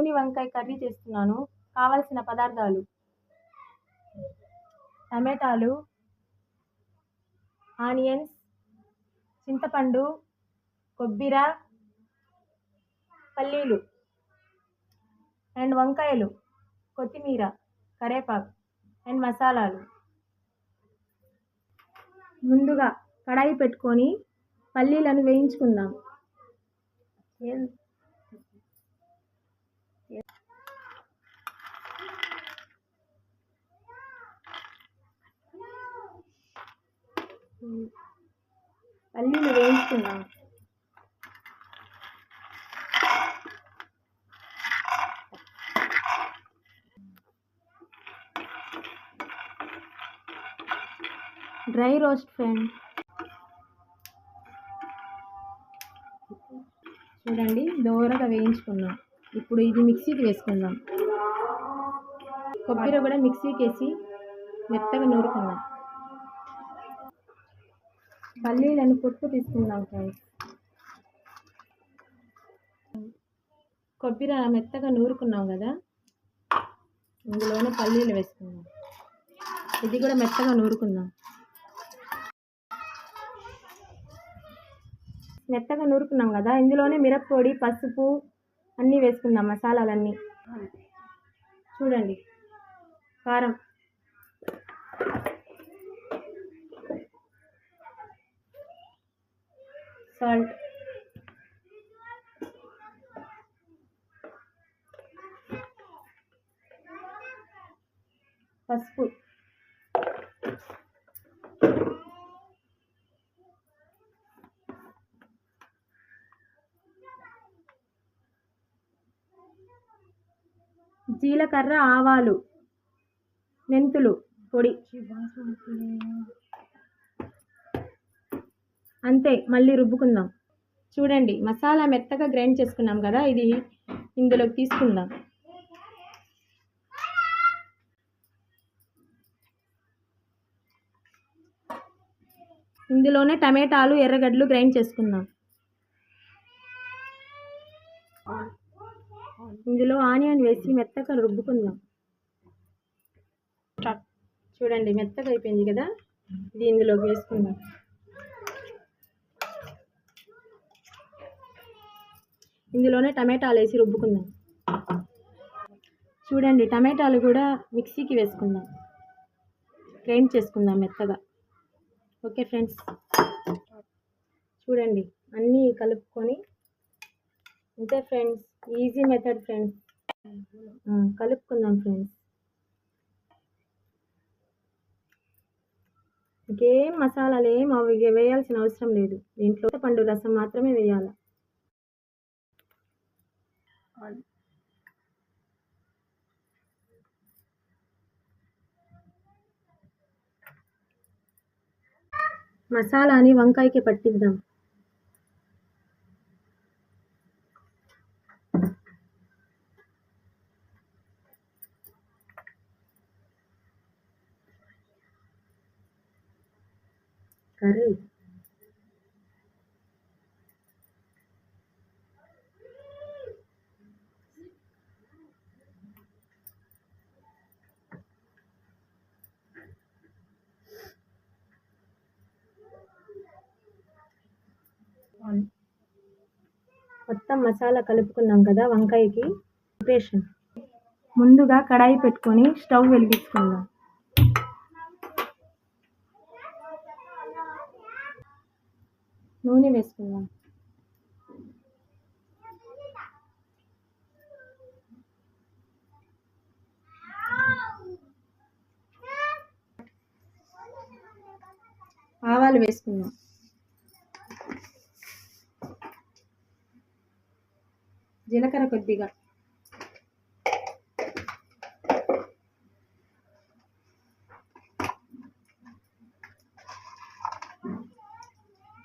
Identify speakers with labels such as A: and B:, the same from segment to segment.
A: నూనె వంకాయ కర్రీ చేస్తున్నాను. కావలసిన పదార్థాలు. టమాటాలు ఆనియన్స్ చింతపండు కొబ్బరి పల్లీలు అండ్ వంకాయలు కొత్తిమీర కరేపాకు అండ్ మసాలాలు. ముందుగా కడాయి పెట్టుకొని పల్లీలను వేయించుకుందాం. పల్లీలు వేయించుకుందాం. Dry roast friend. చూడండి దోరగా వేయించుకున్నాం. ఇప్పుడు ఇది మిక్సీకి వేసుకుందాం. కొబ్బరి కూడా మిక్సీకి వేసి మెత్తగా నూరుకుందాం. పల్లీలను పొట్టు తీసుకుందాం ఫ్రెండ్స్. కొబ్బరి మెత్తగా నూరుకున్నాం కదా ఇందులోనే పల్లీలు వేసుకుందాం. ఇది కూడా మెత్తగా నూరుకుందాం. మెత్తగా నూరుకున్నాం కదా ఇందులోనే మిరప్పొడి పసుపు అన్నీ వేసుకుందాం మసాలాలన్నీ. చూడండి కారం. సాల్ట్. పసుపు. జీలకర్ర ఆవాలు మెంతులు పొడి. అంతే మళ్ళీ రుబ్బుకుందాం. చూడండి మసాలా మెత్తగా గ్రైండ్ చేసుకున్నాం కదా ఇది ఇందులోకి తీసుకుందాం. ఇందులోనే టమాటాలు ఎర్రగడ్డలు గ్రైండ్ చేసుకుందాం. ఇందులో ఆనియన్ వేసి మెత్తగా రుబ్బుకుందాం. చూడండి మెత్తగా అయిపోయింది కదా ఇది ఇందులోకి వేసుకుందాం. ఇందులోనే టమాటాలు వేసి రుబ్బుకుందాం. చూడండి టమాటాలు కూడా మిక్సీకి వేసుకుందాం. గ్రైండ్ చేసుకుందాం మెత్తగా. Okay friends? చూడండి అన్నీ కలుపుకొని. అంతే ఫ్రెండ్స్? Easy method friends. కలుపుకుందాం ఫ్రెండ్స్. ఇంకేం మసాలాలు ఏం అవి వేయాల్సిన అవసరం లేదు. దీంట్లో పండు రసం మాత్రమే వేయాలి. మసాలాని వంకాయకి పట్టిద్దాం కర్రీ మొత్తం మసాలా కలుపుకున్నాం కదా వంకాయకి. ప్రిపరేషన్ ముందుగా కడాయి పెట్టుకొని స్టవ్ వెలిగించుకుందాం. నూనె వేసుకుందాం. ఆవాలు వేసుకుందాం. జీలకర్ర కొద్దిగా.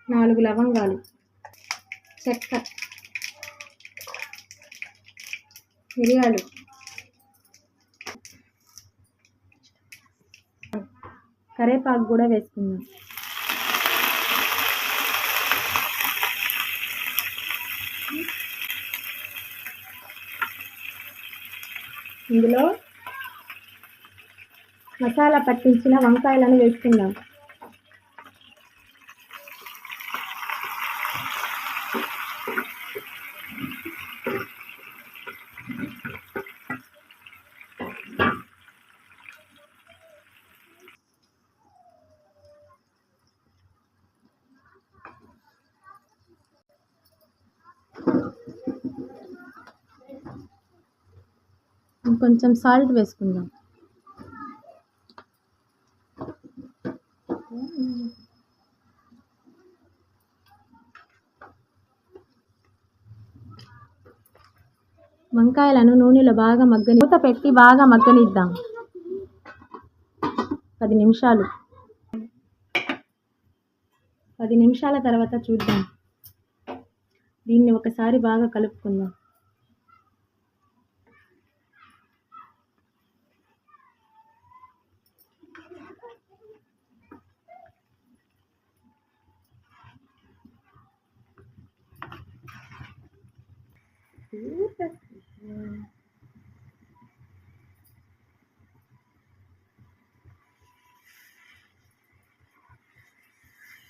A: నాలుగు లవంగాలు. చెక్క. మిరియాలు. కరేపాకు కూడా వేసుకుందాం. ఇందులో మసాలా పట్టించిన వంకాయలను వేసుకుందాం. కొంచెం సాల్ట్ వేసుకుందాం. వంకాయలను నూనెలో బాగా మగ్గని మూత పెట్టి బాగా మగ్గనిద్దాం. పది నిమిషాలు. పది నిమిషాల తర్వాత చూద్దాం. దీన్ని ఒకసారి బాగా కలుపుకుందాం.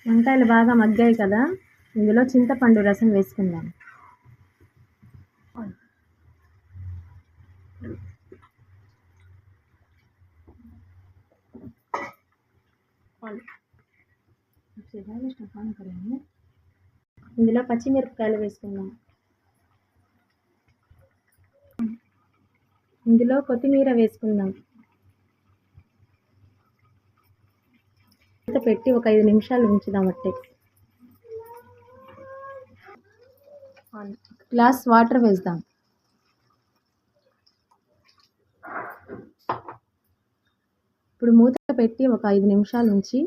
A: వంకాయలు బాగా మగ్గాయి కదా? ఇందులో చింతపండు రసం వేసుకుందాం. ఇందులో పచ్చిమిరపకాయలు వేసుకుందాం. ఇందులో కొత్తిమీర వేసుకుందాం. మూత పెట్టి ఒక ఐదు నిమిషాలు ఉంచుదాం అట్టే. గ్లాస్ వాటర్ వేద్దాం. ఇప్పుడు మూత పెట్టి ఒక ఐదు నిమిషాలు ఉంచి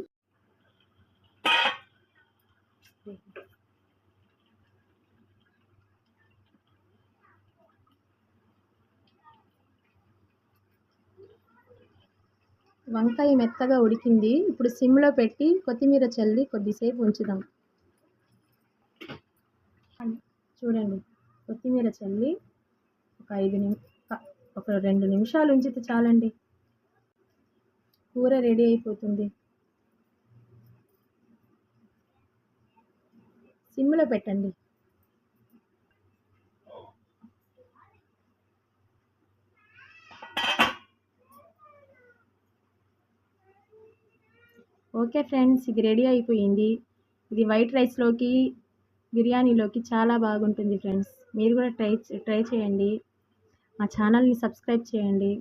A: వంకాయ మెత్తగా ఉడికింది. ఇప్పుడు సిమ్లో పెట్టి కొత్తిమీర చల్లి కొద్దిసేపు ఉంచుదాం. చూడండి. కొత్తిమీర చల్లి ఒక ఐదు నిమి ఒక రెండు నిమిషాలు ఉంచితే చాలండి. కూర రెడీ అయిపోతుంది. సిమ్లో పెట్టండి. ఓకే ఫ్రెండ్స్ ఇది రెడీ అయిపోయింది. ఇది వైట్ రైస్లోకి బిర్యానీలోకి చాలా బాగుంటుంది ఫ్రెండ్స్. మీరు కూడా ట్రై ట్రై చేయండి. మా ఛానల్ని సబ్స్క్రైబ్ చేయండి.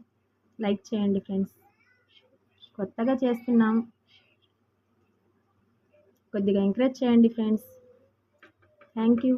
A: లైక్ చేయండి ఫ్రెండ్స్. కొత్తగా చేస్తున్నాం. కొద్దిగా ఎంకరేజ్ చేయండి ఫ్రెండ్స్. Thank you.